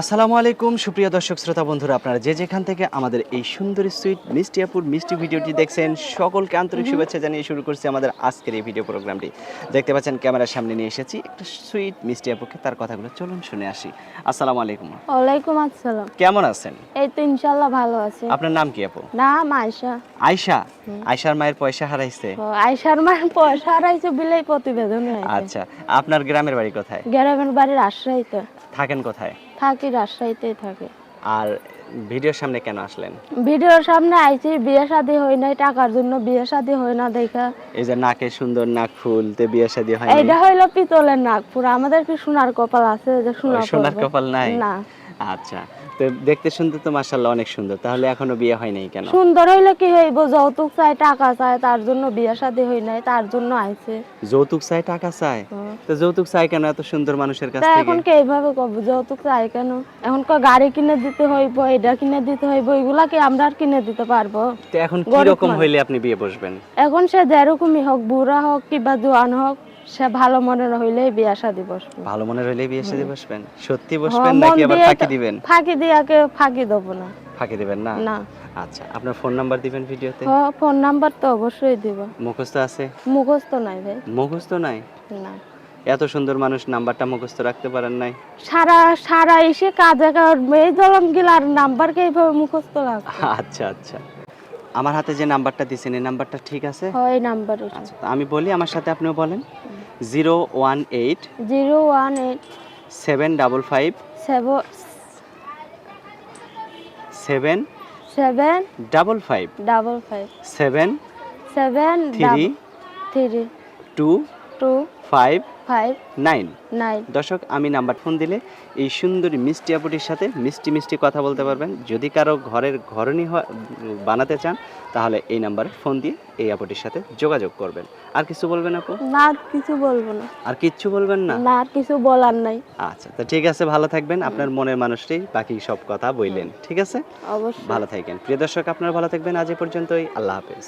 আসসালামু আলাইকুম সুপ্রিয় দর্শক শ্রোতা বন্ধুরা আপনারা যে যেখান থেকে আমাদের এই সুন্দর সুইট মিষ্টিয়াপুর মিষ্টি ভিডিওটি দেখছেন সকলকে আন্তরিক শুভেচ্ছা জানিয়ে শুরু করছি আমাদের আজকের এই ভিডিও প্রোগ্রামটি। দেখতে পাচ্ছেন ক্যামেরার সামনে নিয়ে এসেছি একটা সুইট মিষ্টিয়াপুকে তার কথাগুলো চলুন শুনে আসি। আসসালামু আলাইকুম। ওয়ালাইকুম আসসালাম। কেমন আছেন? এই তো ইনশাল্লাহ ভালো আছি। আপনার নাম কি আপু? নাম আয়সা আয়শা? আয়শার মায়ের পয়সা হারাইছে? ও, আয়সার মার পয়সা হারাইছে বিলাই প্রতিবেদন আচ্ছা আপনার গ্রামের বাড়ি কোথায়? গ্রামের বাড়ি রাজশাহীতে থাকেন কোথায়? থাকি রাজশাহীতেই থাকে। আর ভিডিওর সামনে কেন আসলেন? ভিডিওর সামনে আইছি বিয়ে শাদী হয় নাই টাকার জন্য বিয়ে শাদী হয় না দেখা। এই যে নাকে সুন্দর নাক ফুল তে বিয়ে শাদী হয় এইটা হইল পিতলের নাগপুর আমাদের কি সোনার কপাল আছে যে সোনা সোনার কপাল? নাই? না। আচ্ছা তো দেখতে শুনতে তো মাশাআল্লাহ অনেক সুন্দর। তাহলে এখনও বিয়ে হয় নাই কেন? সুন্দর হইলে কি হইব? যৌতুক চাই টাকা চাই তার জন্য বিয়ে শাদী হয় নাই তার জন্য আইছে। যৌতুক চাই টাকা চাই তো যৌতুক চাই কেন এত সুন্দর মানুষের কাছ থেকে? এখন কে এইভাবে কব? যৌতুক চাই কেন? এখন ক গাড়ি কিনে দিতে হইব এটা কিনে দিতে হইব এগুলা কি আমরা আর কিনে দিতে পারব। তো এখন কি রকম হইলে আপনি বিয়ে বসবেন? এখন সে যেরকমই হোক বুড়া হোক কিংবা জোয়ান হোক সে ভালো মনের হইলেই বিয়া শাদী ভালো মনে হইলে বিয়ে শাদী বসবেন? সত্যি বসবেন নাকি আবার ফাঁকি দিবেন? ফাঁকি দিয়াকে ফাঁকি দেবো না। ফাঁকি দিবেন না? না। আচ্ছা আপনার ফোন নাম্বার দিবেন ভিডিওতে? হ ফোন নাম্বার তো অবশ্যই দিব। মুখস্থ আছে? মুখস্থ নাই ভাই। মুখস্থ নাই? না। এত সুন্দর মানুষ নাম্বারটা মুখস্থ রাখতে পারেন নাই। সারা সারা এসে কাজে এই জলম গিলার নাম্বারকে এইভাবে মুখস্থ রাখ আচ্ছা আচ্ছা। আমার হাতে যে নাম্বারটা দিছেন এই নাম্বারটা ঠিক আছে? হয় নাম্বার আচ্ছা আমি বলি আমার সাথে আপনিও বলেন। Zero one eight zero one eight seven double five seven seven seven double five double five seven seven three three. Two two five five nine. Nine. দর্শক আমি নাম্বার ফোন দিলে এই সুন্দরী মিষ্টি আপুটির সাথে মিষ্টি মিষ্টি কথা বলতে পারবেন। যদি কারও ঘরের ঘরণী বানাতে চান তাহলে এই নাম্বারে ফোন দিয়ে এই আপুটির সাথে যোগাযোগ করবেন। আর কিছু বলবেন আপু? না আর কিছু বলব না। আর কিচ্ছু বলবেন না? না আর কিছু বলার নাই। আচ্ছা তো ঠিক আছে ভালো থাকবেন। আপনার মনের মানুষটি বাকি সব কথা বললেন ঠিক আছে? অবশ্যই। ভালো থাকবেন প্রিয় দর্শক আপনারা ভালো থাকবেন। আজ এ পর্যন্তই। আল্লাহ হাফেজ।